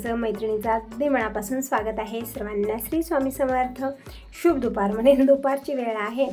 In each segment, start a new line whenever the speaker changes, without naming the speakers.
सर्वांचं मैत्रिणीचा मैत्रिणीचं अगदी मनापासून स्वागत आहे. सर्वांना श्री स्वामी समर्थ. शुभ दुपार. म्हणजे दुपारची वेळ आहे.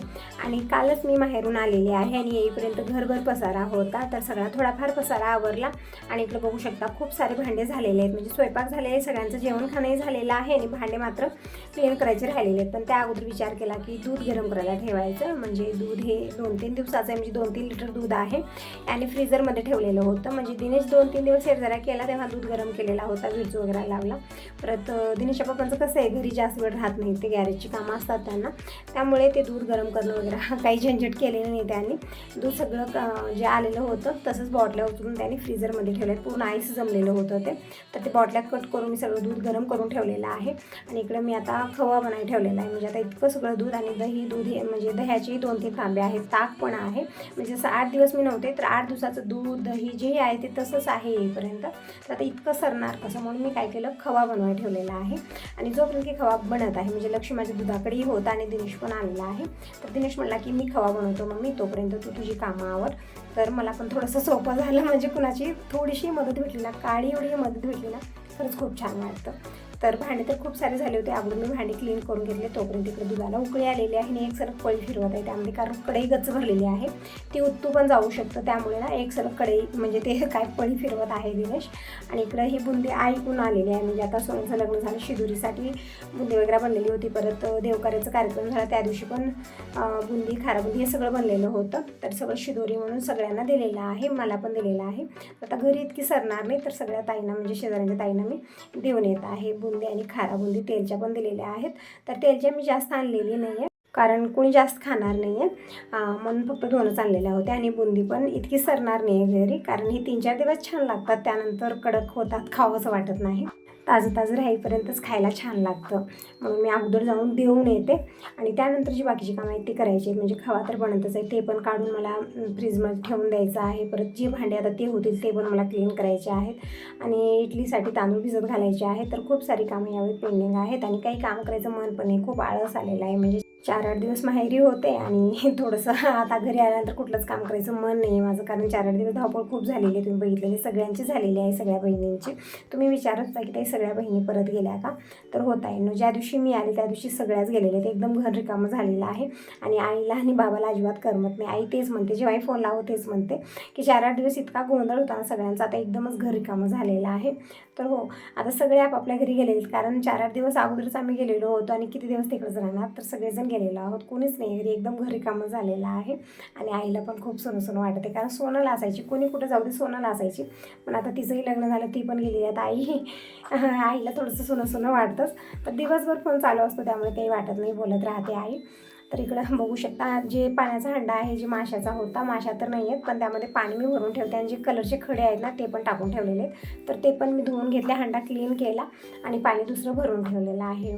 आणि कालच मी माहेरून आलेली आहे आणि येईपर्यंत घरभर पसारा होता. तर सगळा थोडाफार पसारा आवरला. आणि इकडं बघू शकता खूप सारे भांडे झालेले आहेत. म्हणजे स्वयंपाक झालेले आहे सगळ्यांचं जेवण खाणंही झालेलं आहे आणि भांडे मात्र क्लीन करायचे राहिलेले आहेत. पण त्या अगोदर विचार केला की दूध गरम करायला ठेवायचं. म्हणजे दूध हे दोन तीन दिवसाचं आहे. म्हणजे दोन तीन लिटर दूध आहे. आणि फ्रीझरमध्ये ठेवलेलं होतं. म्हणजे दिनेश दोन तीन दिवस जरा केला तेव्हा दूध गरम केलेला होता. विरच वगैरे लावला. परत दिनेशा पप्पांचं कसं आहे घरी जास्त वेळ राहत नाही ते गॅरेजची कामं असतात त्यांना. त्यामुळे ते दूध गरम करणं वगैरे काही झंझट केलेलं नाही त्यांनी. दूध सगळं जे आलेलं होतं तसंच बॉटल्या उचलून त्यांनी फ्रीजरमध्ये ठेवलं पूर्ण आईस जमलेलं होतं ते. तर ते बॉटल्या कट करून मी सगळं दूध गरम करून ठेवलेलं आहे. आणि इकडं मी आता खवा बनाय ठेवलेला आहे. म्हणजे आता इतकं सगळं दूध आणि दही दूध हे म्हणजे दह्याचेही दोन तीन तांबे आहेत. ताक पण आहे. म्हणजे जसं आठ दिवस मी नव्हते तर आठ दिवसाचं दूध दही जे आहे ते तसंच आहे येईपर्यंत तर आता इतकं सरणार कसं? म्हणून मी काय केलं खवा बनवाय ठेवलेला आहे. आणि जोपर्यंत की खवा बनत आहे म्हणजे लक्ष माझ्या दुधाकडेही होता आणि दिनेश पण आलेला आहे. तर दिनेश म्हणला की मी खवा बनवतो मग मी तोपर्यंत तू तुझी कामं आवर. तर मला पण थोडंसं सोपं झालं म्हणजे कुणाची थोडीशी मदत भेटली ना काळी एवढी मदत भेटली ना खरंच खूप छान वाटतं. तर भांडे तर खूप सारे झाले होते. अगोदर मी भांडे क्लीन करून घेतले. तोपर्यंत इकडे दुधाला उकळी आलेली आहे आणि एक सलग पळी फिरवत आहे. त्यामध्ये कारण कढई गच्च भरलेली आहे. ती उत्तू पण जाऊ शकतं. त्यामुळे ना एक सलग कढई म्हणजे ते काय पळी फिरवत आहे दिनेश. आणि इकडं ही बुंदी ऐकून आलेली आहे. म्हणजे आता सोन्याचं लग्न झालं. शिदुरीसाठी बुंदी वगैरे बनलेली होती. परत देवकार्याचा कार्यक्रम झाला. त्या दिवशी पण बुंदी खाराबुंदी हे सगळं बनलेलं होतं. तर सगळं शिदोरी म्हणून सगळ्यांना दिलेलं आहे. मला पण दिलेलं आहे. आता घरी इतकी सरणार नाही. तर सगळ्या ताईंना म्हणजे शेजाऱ्यांच्या ताईंना मी देऊन येत आहे. बुंदी आणि खारा बुंदी तेलच्या पण दिलेल्या आहेत. तर तेलच्या मी जास्त आणलेली नाही आहे कारण कोणी जास्त खाणार नाही आहे म्हणून फक्त दोनच आणलेल्या होत्या आणि बुंदी पण इतकी सरणार नाही आहे घरी कारण ही तीन चार दिवस छान लागतात त्यानंतर कडक होतात खावंसं वाटत नाही. ताजं ताजं राहीपर्यंतच खायला छान लागतं. म्हणून मी अगोदर जाऊन देऊन येते. आणि त्यानंतर जी बाकीची कामं आहेत ती करायची म्हणजे खवा तर बनतच आहे. ते पण काढून मला फ्रीजमध्ये ठेवून द्यायचं आहे. परत जी भांडी आता ते होतील ते पण मला क्लीन करायचे आहेत. आणि इडलीसाठी तांदूळ भिजत घालायचे आहेत. तर खूप सारी कामं यावेळी पेंडिंग आहेत. आणि काही काम करायचं मन पण आहे खूप आळस आलेलं आहे. म्हणजे चार आठ दिवस माहेरी होते आणि थोडंसं आता घरी आल्यानंतर कुठलंच काम करायचं मन नाही माझं कारण चार आठ दिवस धावपळ खूप झालेली आहे. तुम्ही बघितलेली सगळ्यांची झालेली आहे सगळ्या बहिणींची. तुम्ही विचारत होता की ताई सगळ्या बहिणी परत गेल्या का? तर होत आहे. न ज्या दिवशी मी आले त्या दिवशी सगळ्याच गेलेल्या आहेत. एकदम घर रिकामं झालेलं आहे. आणि आईला आणि बाबाला अजिबात करमत नाही. आई तेच म्हणते जेव्हाही फोन लावो तेच म्हणते की चार आठ दिवस इतका गोंधळ होता ना सगळ्यांचा आता एकदमच घर रिकामं झालेलं आहे. तर हो आता सगळे आपापल्या घरी गेलेले आहेत. कारण चार आठ दिवस अगोदरच आम्ही गेलेलो होतो आणि किती दिवस तिकडेच राहणार? तर सगळेजण गेलेलो आहोत. कोणीच नाही घरी एकदम घरी कामं झालेलं आहे. आणि आईला पण खूप सोनं सोनं वाटते. कारण सोनं असायची कोणी कुठं जाऊ दे सोनं असायची पण आता तिचंही लग्न झालं ती पण गेली. आहे आई आईला थोडंसं सोनं सोनं वाटतंच. तर दिवसभर फोन चालू असतो. त्यामुळे काही वाटत नाही. बोलत राहते आई. तर इकडं बघू शकता जे पाण्याचा हंडा आहे जे माशाचा होता माशा तर नाही आहेत पण त्यामध्ये पाणी मी भरून ठेवते आणि जे कलरचे खडे आहेत ना ते पण टाकून ठेवलेले आहेत. तर ते पण मी धुवून घेतले हंडा क्लीन केला आणि पाणी दुसरं भरून ठेवलेलं आहे.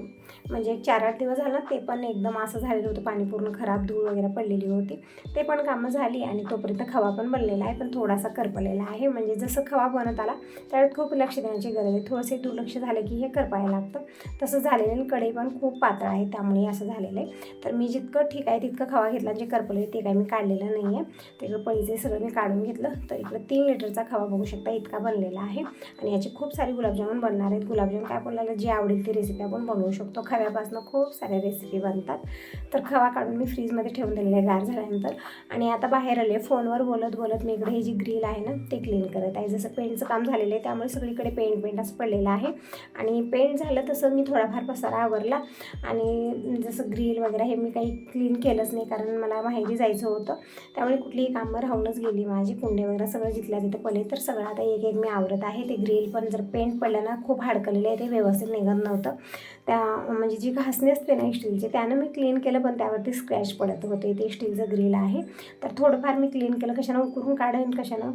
म्हणजे एक चार आठ दिवस झाला ते पण एकदम असं झालेलं होतं पाणी पूर्ण खराब धूळ वगैरे पडलेली होती. ते पण कामं झाली आणि तोपर्यंत खवा पण बनलेला आहे पण थोडासा करपलेला आहे. म्हणजे जसं खवा बनत आला त्यावेळेस खूप लक्ष देण्याची गरज आहे. थोडंसे दुर्लक्ष झालं की हे करपायला लागतं. तसं झालेलं कडे कढई पण खूप पातळ आहे त्यामुळे असं झालेलं आहे. तर मी जे जितकं ठीक आहे तितकं खवा घेतला जे करपलं ते काय मी काढलेलं नाही आहे. त्याचं पळीचे सगळं मी काढून घेतलं. तर इकडं तीन लिटरचा खवा बघू शकता इतका बनलेला आहे. आणि याचे खूप सारे गुलाबजामुन बनणार आहेत. गुलाबजामुन काय आपल्याला जे आवडेल ती रेसिपी आपण बनवू शकतो. खव्यापासून खूप साऱ्या रेसिपी बनतात. तर खवा काढून मी फ्रीजमध्ये ठेवून दिलेला आहे गार झाल्यानंतर. आणि आता बाहेर आले फोनवर बोलत बोलत मी इकडे ही जी ग्रिल आहे ना ते क्लीन करत आहे. जसं पेंटचं काम झालेलं आहे त्यामुळे सगळीकडे पेंट पेंट असं पडलेलं आहे. आणि पेंट झालं तसं मी थोडाफार पसारा आवरला. आणि जसं ग्रिल वगैरे हे मी काही क्लीन केलंच नाही कारण मला माहेरी जायचं होतं. त्यामुळे कुठलीही कामं राहूनच गेली. माझी कुंडे वगैरे सगळं जिथल्या तिथं पडले. तर सगळं आता एक एक मी आवरत आहे. ते ग्रिल पण जर पेंट पडलं ना खूप हाडकलेलं आहे. ते व्यवस्थित निघत नव्हतं. त्या म्हणजे जी घासणी असते ना स्टीलची त्यानं मी क्लीन केलं पण त्यावरती स्क्रॅच पडत होते. ते स्टीलचं ग्रिल आहे. तर थोडंफार मी क्लीन केलं. कशानं उकरून काढेन कशानं?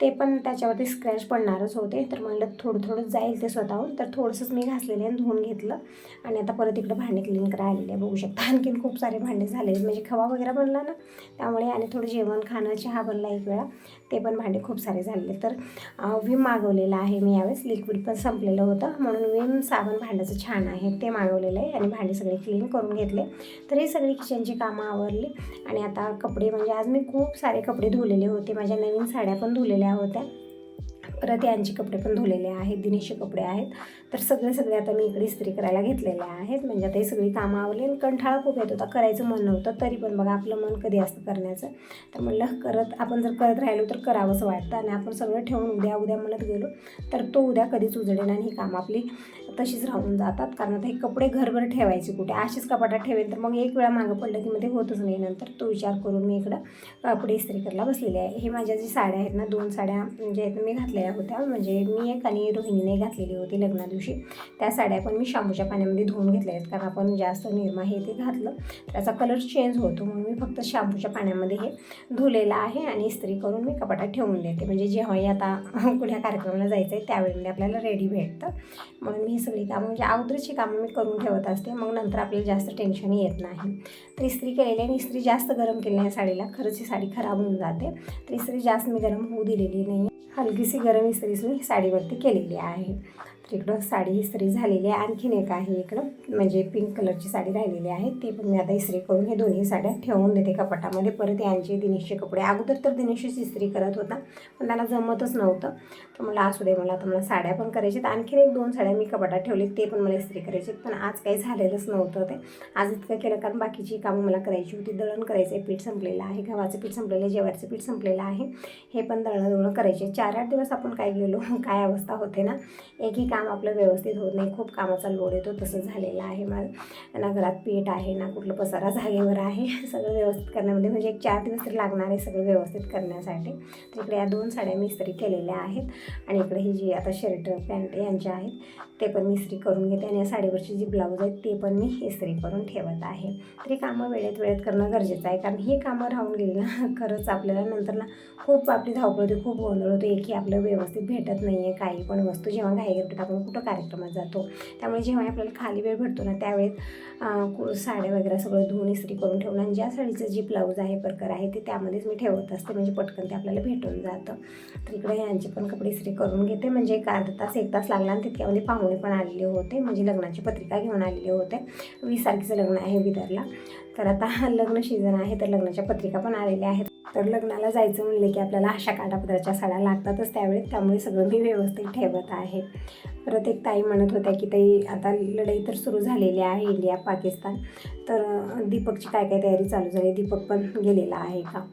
ते पण त्याच्यावरती स्क्रॅच पडणारच होते. तर म्हणलं थोडं थोडं जाईल ते स्वतःहून. तर थोडंसंच मी घासलेलं आणि धुवून घेतलं. आणि आता परत इकडं भांडे क्लीन करायला आलेले आहे बघू शकता. आणखीन खूप सारे भांडे झाले म्हणजे खवा वगैरे बनला ना त्यामुळे आणि थोडं जेवण खाणं चहा बनला एक वेळा. ते पण भांडे खूप सारे झालेले तर विम मागवलेलं आहे मी यावेळेस. लिक्विड पण संपलेलं होतं. म्हणून विम साबण भांड्याचं छान आहे. ते मागवलेलं आहे आणि भांडे सगळे क्लीन करून घेतले. तर ही सगळी किचनची कामं आवरली. आणि आता कपडे म्हणजे आज मी खूप सारे कपडे धुलेले होते. माझ्या नवीन साड्या पण धुलेल्या होत्या. परत यांचे कपडे पण धुलेले आहेत दिनेशचे कपडे आहेत. तर सगळे सगळे आता मी इकडे इस्त्री करायला घेतलेले आहेत. म्हणजे आता ही सगळी कामं आवली आणि कंठाळा खूप येत होता. करायचं मन नव्हतं तरी पण बघा आपलं मन कधी असतं करण्याचं. तर म्हणलं करत आपण जर करत राहिलो तर करावंसं वाटतं. आणि आपण सगळं ठेवून उद्या उद्या म्हणत गेलो तर तो उद्या कधीच उजडेन आणि ही कामं आपली तशीच राहून जातात. कारण आता हे कपडे घरभर ठेवायचे कुठे? अशीच कपाटात ठेवेल तर मग एक वेळा मागं पडलं की मध्ये होतच नाही. नंतर तो विचार करून मी इकडं कपडे इस्त्री करायला बसलेले आहे. हे माझ्या जी साड्या आहेत ना दोन साड्या म्हणजे मी घातलेल्या होत्या. म्हणजे मी एक आणि रोहिणीने घातलेली होती लग्ना दिवशी. त्या साड्या पण मी शांबूच्या पाण्यामध्ये धुवून घेतल्या आहेत. कारण आपण जास्त निरमा हे ते घातलं त्याचा कलर चेंज होतो. म्हणून मी फक्त शॅम्पूच्या पाण्यामध्ये हे धुलेलं आहे आणि इस्त्री करून मी कपाटात ठेवून देते. म्हणजे जेव्हाही आता कुठल्या कार्यक्रमाला जायचं आहे त्यावेळी म्हणजे आपल्याला रेडी भेटतं. म्हणून मी सगळी कामं म्हणजे अगोदरची कामं मी करून ठेवत असते. मग नंतर आपल्याला जास्त टेन्शन येत नाही. तर इस्त्री केलेली आणि इस्त्री जास्त गरम केली आहे साडीला. खरंच ही साडी खराब होऊन जाते. तर इस्त्री जास्त मी गरम होऊ दिलेली नाही. हलकीशी गरम इस्त्री मी साडीवरती केलेली आहे. इकडं साडी इस्त्री झालेली आहे. आणखीन एक आहे इकडं म्हणजे पिंक कलरची साडी राहिलेली आहे. ती पण मी आता इस्त्री करून हे दोन्ही साड्या ठेवून देते कपाटामध्ये. परत यांचे दिनेशचे कपडे. अगोदर तर दिनेशच इस्त्री करत होता पण त्याला जमतच नव्हतं. तर मला असू दे मला आता मला साड्या पण करायच्यात आणखीन एक दोन साड्या मी कपाटात ठेवले ते पण मला इस्त्री करायचे पण आज काही झालेलंच नव्हतं ते. आज इतकं केलं कारण बाकीची कामं मला करायची होती. दळण करायचं आहे पीठ संपलेलं आहे. गव्हाचं पीठ संपलेलं आहे जेवारचं पीठ संपलेलं आहे. हे पण दळणं दळणं करायचे चार आठ दिवस आपण काय गेलो काय अवस्था होते ना एकही काम आपलं व्यवस्थित होत नाही. खूप कामाचा लोड येतो. तसं झालेलं आहे मला ना घरात पीठ आहे ना कुठलं पसारा जागेवर आहे. सगळं व्यवस्थित करण्यामध्ये म्हणजे एक चार दिवस तरी लागणार आहे सगळं व्यवस्थित करण्यासाठी. तर इकडे या दोन साड्या मी इस्त्री केलेल्या आहेत. आणि इकडे ही जी आता शर्ट पॅन्ट यांच्या आहेत ते पण मी इस्त्री करून घेते. आणि या साडीवरची जी ब्लाऊज आहेत ते पण मी इस्त्री करून ठेवत आहे. तरी कामं वेळेत वेळेत करणं गरजेचं आहे. कारण ही कामं राहून गेली ना खरंच आपल्याला नंतर ना खूप आपली धावपळ होते खूप गोंधळ होतो. एकही आपलं व्यवस्थित भेटत नाही आहे काही पण वस्तू. जेव्हा घाई भेटत आपण कुठं कार्यक्रमात जातो. त्यामुळे जेव्हा आपल्याला खाली वेळ भेटतो ना त्यावेळेस साड्या वगैरे सगळं धुवून इस्त्री करून ठेवून आणि ज्या साडीचं जी ब्लाऊज आहे प्रकार आहे ते त्यामध्येच मी ठेवत असते. म्हणजे पटकन ते आपल्याला भेटून जातं. तर इकडे यांचे पण कपडे इस्त्री करून घेते. म्हणजे एक अर्धा तास एक तास लागला आणि तितक्यामध्ये पाहुणे पण आलेले होते. म्हणजे लग्नाची पत्रिका घेऊन आलेले होते. वीस तारखेचं लग्न आहे बिदरला. तर आता लग्न सीझन आहे तर लग्नाच्या पत्रिका पण आलेल्या आहेत. तर लग्नाला जायचं म्हणलं की आपल्याला अशा काटापत्राच्या साड्या लागतातच त्यावेळी त्यामुळे सगळं मी व्यवस्थित ठेवत आहे. परत एक ताई म्हणत होत्या की ताई आता लढाई तर सुरू झालेली आहे इंडिया पाकिस्तान. तर दीपकची काय काय तयारी चालू झाली? दीपक पण गेलेला आहे का?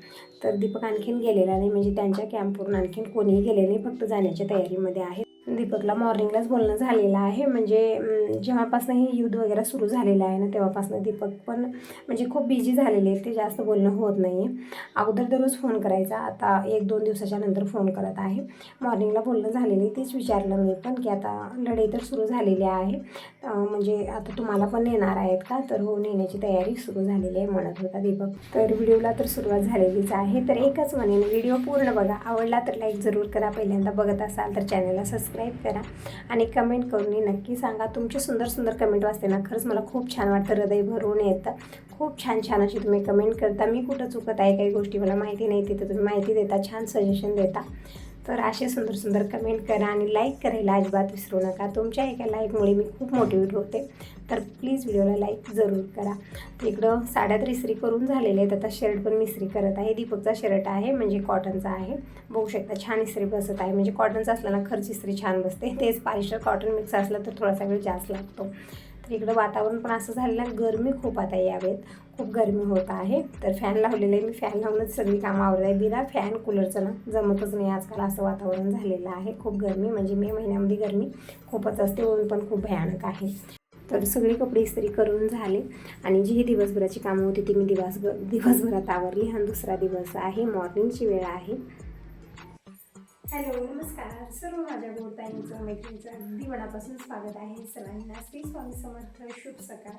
तर दीपक आणखीन गेलेला नाही म्हणजे त्यांच्या कॅम्पवरून आणखीन कोणीही गेले नाही फक्त जाण्याच्या तयारीमध्ये आहे दीपकला मॉर्निंगलाच बोलणं झालेलं आहे. म्हणजे जेव्हापासून हे युद्ध वगैरे सुरू झालेलं आहे ना तेव्हापासून दीपक पण म्हणजे खूप बिझी झालेले आहेत. ते जास्त बोलणं होत नाही आहे अगोदर दररोज फोन करायचा आता एक दोन दिवसाच्या नंतर फोन करत आहे. मॉर्निंगला बोलणं झालेलं आहे तेच विचारलं मी पण की आता लढाई तर सुरू झालेली आहे. म्हणजे आता तुम्हाला पण नेणार आहेत का? तर हो नेण्याची तयारी सुरू झालेली आहे म्हणत होता दीपक. तर व्हिडिओला तर सुरुवात झालेलीच आहे. तर एकच म्हणेन व्हिडिओ पूर्ण बघा. आवडला तर लाईक जरूर करा. पहिल्यांदा बघत असाल तर चॅनलला सबस्क्राईब करा आणि कमेंट करून नक्की सांगा. तुमचे सुंदर सुंदर कमेंट वाचते ना खरंच मला खूप छान वाटतं. हृदय भरून येतं. खूप छान छान अशी तुम्ही कमेंट करता. मी कुठं चुकत आहे काही गोष्टी मला माहिती नाही तिथं तुम्ही माहिती देता छान सजेशन देता. तर असे सुंदर सुंदर कमेंट करा आणि लाईक करायला अजिबात विसरू नका. तुमच्या एका लाईकमुळे मी खूप मोटिवेट होते. तर प्लीज व्हिडिओला लाईक जरूर करा. इकडं साड्या तर इस्त्री करून झालेले आहेत. आता शर्ट पण इस्त्री करत आहे. दीपकचा शर्ट आहे म्हणजे कॉटनचा आहे. बघू शकता छान इस्त्री बसत आहे. म्हणजे कॉटनचा असला ना खर्च इस्त्री छान बसते. तेच पालिस्टर कॉटन मिक्स असलं तर थोडासा वेळ जास्त लागतो. इकडं वातावरण पण असं झालेलं आहे. गरमी खूप आता यावेत खूप गरमी होत आहे. तर फॅन लावलेलं आहे. मी फॅन लावूनच सगळी कामं आवडत आहे. बिना फॅन कूलरचं ना जमतच नाही. आजकाल असं वातावरण झालेलं आहे. खूप गरमी. म्हणजे मे महिन्यामध्ये गरमी खूपच असते. ऊन पण खूप भयानक आहे. तर सगळे कपडे इस्त्री करून झाले. आणि जी ही दिवसभराची कामं होती ती मी दिवसभर दिवसभरात आवरली. हा दुसरा दिवस आहे. मॉर्निंगची वेळ आहे. हॅलो नमस्कार. सर्व माझ्या गोडताईंचं मैत्रिणीचं अगदी मनापासून स्वागत आहे. सर्वांना श्री स्वामी समर्थ शुभ सकाळ.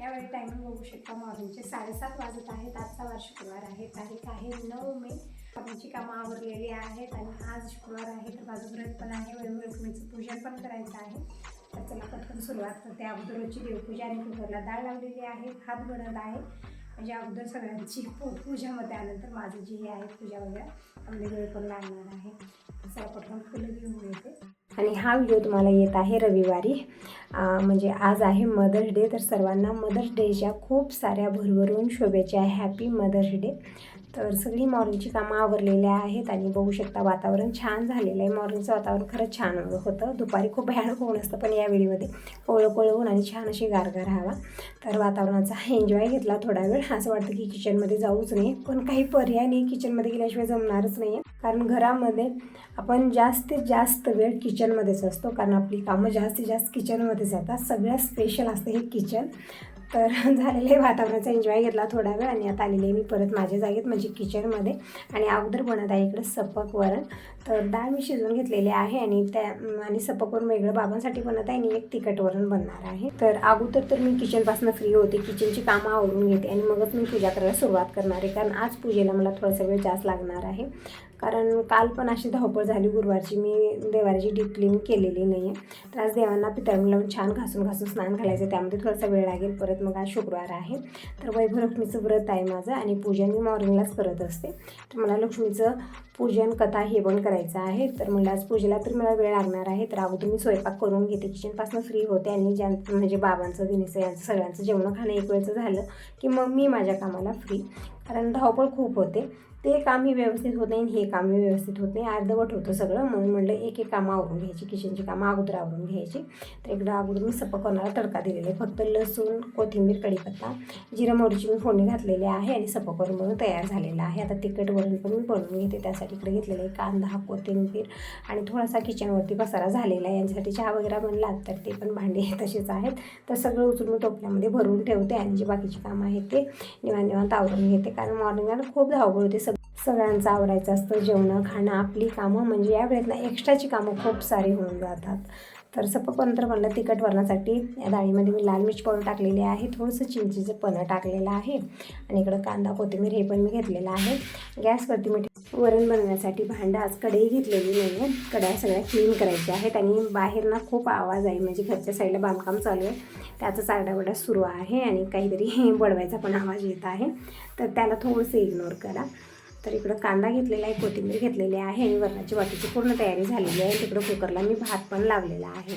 यावेळी टायमिंग बघू शकता मॉर्निंगचे साडेसात वाजत आहेत. आजचा वार शुक्रवार आहे. तारीख आहे नऊ मे. आमची कामं आवरलेली आहेत आणि आज शुक्रवार आहे तर माझं व्रत पण आहे. वैभवलक्ष्मीचं पूजन पण करायचं आहे. तर चला पटकन सुरुवात करते. अगोदर रोजची देवपूजा आणि कुकरला डाळ लावलेली आहे. हात बनत आहे. म्हणजे अगोदर सगळ्यांची पू पूजामध्ये आल्यानंतर माझं जी हे आहे पूजा वगैरे आम्ही वेळ पण लागणार आहे. चला पटकन फुलं घेऊन येते. आणि हा व्हिडिओ तुम्हाला येत आहे रविवारी. म्हणजे आज आहे मदर्स डे तर सर्वांना मदर्स डेच्या खूप साऱ्या भरभरून शुभेच्छा. Happy mother's day. तर सगळी मॉर्निंगची कामं आवरलेली आहेत आणि बघू शकता वातावरण छान झालेलं आहे. मॉर्निंगचं वातावरण खरंच छान होतं. दुपारी खूप भयानक होऊन असतं पण या वेळीमध्ये कोवळं कोवळं आणि छान अशी गारगार हवा. तर वातावरणाचा एन्जॉय घेतला थोडा वेळ. असं वाटतं की किचनमध्ये जाऊच नाही पण काही पर्याय नाही किचनमध्ये गेल्याशिवाय जमणारच नाही आहे कारण घरामध्ये आपण जास्तीत जास्त वेळ किचनमध्येच असतो. कारण आपली कामं जास्तीत जास्त किचनमध्येच जातात सगळ्यात स्पेशल असतं हे किचन. तर झालेले वातावरणाचा एन्जॉय घेतला थोडा वेळ आणि आता आलेले मी परत माझ्या जागेत म्हणजे किचनमध्ये आणि अगोदर बनत आहे इकडे सपक वरण. तर डाळ मी शिजवून घेतलेली आहे आणि त्या आणि सपक वरण वेगळं बाबांसाठी बनत आहे आणि एक तिखट वरण बनणार आहे. तर अगोदर तर मी किचनपासून फ्री होते किचनची कामं आवरून घेते आणि मगच मी पूजा करायला सुरुवात करणार आहे. कारण आज पूजेला मला थोडासा वेळ जास्त लागणार आहे. कारण काल पण अशी धावपळ झाली गुरुवारची. मी देवाची डीप क्लीन केलेली नाही आहे तर आज देवांना पितळून लावून छान घासून घासून स्नान घालायचं त्यामध्ये थोडासा वेळ लागेल. परत मग आज शुक्रवार आहे. तर वैभवलक्ष्मीचं व्रत आहे माझं आणि पूजन मी मॉर्निंगलाच करत असते. तर मला लक्ष्मीचं पूजन कथा हे पण करायचं आहे. तर म्हणलं आज पूजेला तर मला वेळ लागणार आहे. तर अगोदर मी स्वयंपाक करून घेते. किचनपासून फ्री होते आणि ज्या म्हणजे बाबांचं दिनेचं यांचं सगळ्यांचं जेवण खाणं एक वेळचं झालं की मग मी माझ्या कामाला फ्री. कारण धावपळ खूप होते. ते कामही व्यवस्थित होत नाही आणि हे कामही व्यवस्थित होत नाही. अर्धवट होतं सगळं. म्हणून म्हणलं एक एक कामं आवरून घ्यायची. किचनची कामं अगोदर आवरून घ्यायची. तर एकदा अगोदर मी सपकवणारा तडका दिलेला आहे. फक्त लसूण कोथिंबीर कढीपत्ता जिरा मोहरीची मी फोडणी घातलेली आहे आणि सपकवरून म्हणून तयार झालेलं आहे. आता तिखट वरण पण मी बनवून घेते. त्यासाठी इकडे घेतलेलं आहे कांदा कोथिंबीर आणि थोडासा किचनवरती पसारा झालेला आहे. यांच्यासाठी चहा वगैरे बनला तर ते पण भांडे तसेच आहेत. तर सगळं उचलून मी टोपल्यामध्ये भरून ठेवते आणि जे बाकीची कामं आहेत ते निवांत निवांत आवरून घेते. कारण मॉर्निंगला खूप धावपळ होते. सगळं सगळ्यांचं आवरायचं असतं जेवणं खाणं आपली कामं म्हणजे या वेळेत ना एक्स्ट्राची कामं खूप सारी होऊन जातात. तर सपकनंतर म्हणलं तिखट वरणासाठी या डाळीमध्ये मी लाल मिरची पावडर टाकलेली आहे थोडंसं चिंचेचं पणं टाकलेलं आहे आणि इकडं कांदा कोथिंबीर हे पण मी घेतलेलं आहे. गॅसवरती मी वरण बनवण्यासाठी भांडं आज कढई घेतलेली नाही आहे कढया सगळ्या क्लीन करायच्या आहेत आणि बाहेर ना खूप आवाज आहे म्हणजे घरच्या साईडला बांधकाम चालू आहे त्याचा आरडावडा सुरू आहे आणि काहीतरी हे बडवायचा पण आवाज येत आहे. तर त्याला थोडंसं इग्नोर करा. तर इकडं कांदा घेतलेला आहे कोथिंबीर घेतलेली आहे आणि वरणाची वाटीची पूर्ण तयारी झालेली आहे. तिकडं कुकरला मी भात पण लावलेला आहे.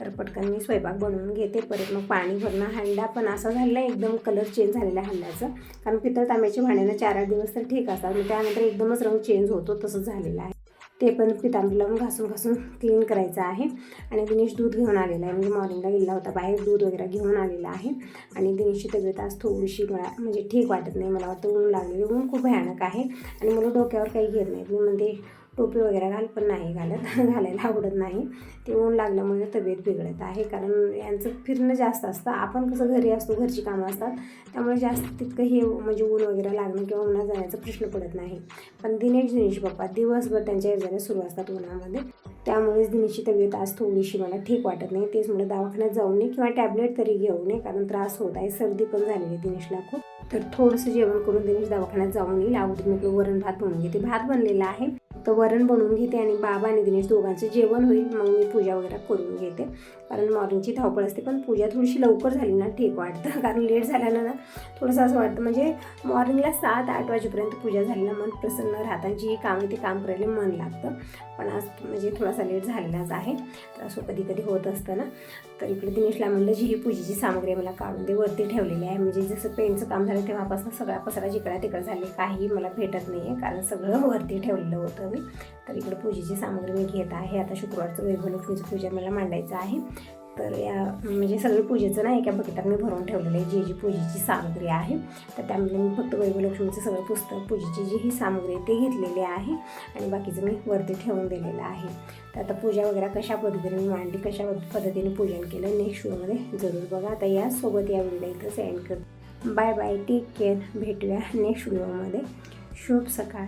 तर पटकन मी स्वयंपाक बनवून घेते. परत मग पाणी भरणं हंडा पण असा झालेला आहे. एकदम कलर चेंज झालेला आहे हंड्याचं. कारण पितळ तांब्याची भांड्यानं चार आठ दिवस तर ठीक असतात. मग त्यानंतर एकदमच रंग चेंज होतो तसंच झालेलं आहे. ते पण पितांबरी घासून घासून क्लीन करायचं आहे. आणि दिनेश दूध घेऊन आलेला आहे. म्हणजे मॉर्निंगला गेला होता. बाहेर दूध वगैरे घेऊन आलेला आहे. आणि दिनेशची तब्येत आज थोडीशी मला म्हणजे ठीक वाटत नाही. मला वाटतं ऊन लागलेली ऊन खूप भयानक आहे. आणि मला डोक्यावर काही घेत नाहीत मी म्हणते टोपी वगैरे घाल पण नाही घालत. घालायला आवडत नाही. ते ऊन लागल्यामुळे तब्येत बिघडत आहे. कारण यांचं फिरणं जास्त असतं. आपण कसं घरी असतो घरची कामं असतात. त्यामुळे जास्त तितकं हे म्हणजे ऊन वगैरे लागणं किंवा उन्हात जाण्याचा प्रश्न पडत नाही. पण दिनेश दिनेश बाप्पा दिवसभर त्यांच्या येजाने सुरू असतात उन्हामध्ये. त्यामुळेच दिनेशची तब्येत आज थोडीशी मला ठीक वाटत नाही. तेच मला दवाखान्यात जाऊ नये किंवा टॅबलेट तरी घेऊ नये. कारण त्रास होत आहे. सर्दी पण झालेली आहे दिनेशला खूप. तर थोडंसं जेवण करून दिनेश दवाखान्यात जाऊन येईल आवडीत मी वरण भात म्हणून. घेते भात बनलेला आहे. तर वरण बनवून घेते आणि बाबा आणि दिनेश दोघांचं जेवण होईल मग मी पूजा वगैरे करून घेते. कारण मॉर्निंगची धावपळ असते. पण पूजा थोडीशी लवकर झाली ना ठीक वाटतं. कारण लेट झाल्यानं ना थोडंसं असं वाटतं. म्हणजे मॉर्निंगला सात आठ वाजेपर्यंत पूजा झाली ना मन प्रसन्न राहतात जी कामे ते काम करायला मन लागतं. पण आज म्हणजे थोडासा लेट झालेलाच आहे. तर असं कधी कधी होत असतं ना. तर इकडे दिनेशला म्हणलं जी ही पूजेची सामग्री मला काढून दे. वरती ठेवलेली आहे. म्हणजे जसं पेंटचं काम झालं तेव्हापासून सगळा पसरा जिकडा तिकडं झाले. काही मला भेटत नाही आहे कारण सगळं वरती ठेवलेलं होतं मी. तर इकडे पूजेची सामग्री मी घेत आहे. आता शुक्रवारचं वैभवलक्ष्मीचं पूजा मला मांडायचं आहे. तर या म्हणजे सगळं पूजेचं ना एका बकेटात मी भरून ठेवलेलं आहे. जी जी पूजेची सामग्री आहे तर त्यामध्ये मी फक्त वैभवलक्ष्मीचं सगळं पुस्तक पूजेची जी ही सामग्री ते घेतलेली आहे. आणि बाकीचं मी वरती ठेवून दिलेलं आहे. तर आता पूजा वगैरे कशा पद्धतीने मांडली कशा पद्धतीने पूजन केलं नेक्स्ट शोमध्ये जरूर बघा. आता यासोबत या व्हिडिओला इथं सेंड कर बाय बाय टेक केअर भेटूया नेक्स्ट व्हिडिओमध्ये शुभ सकाळ.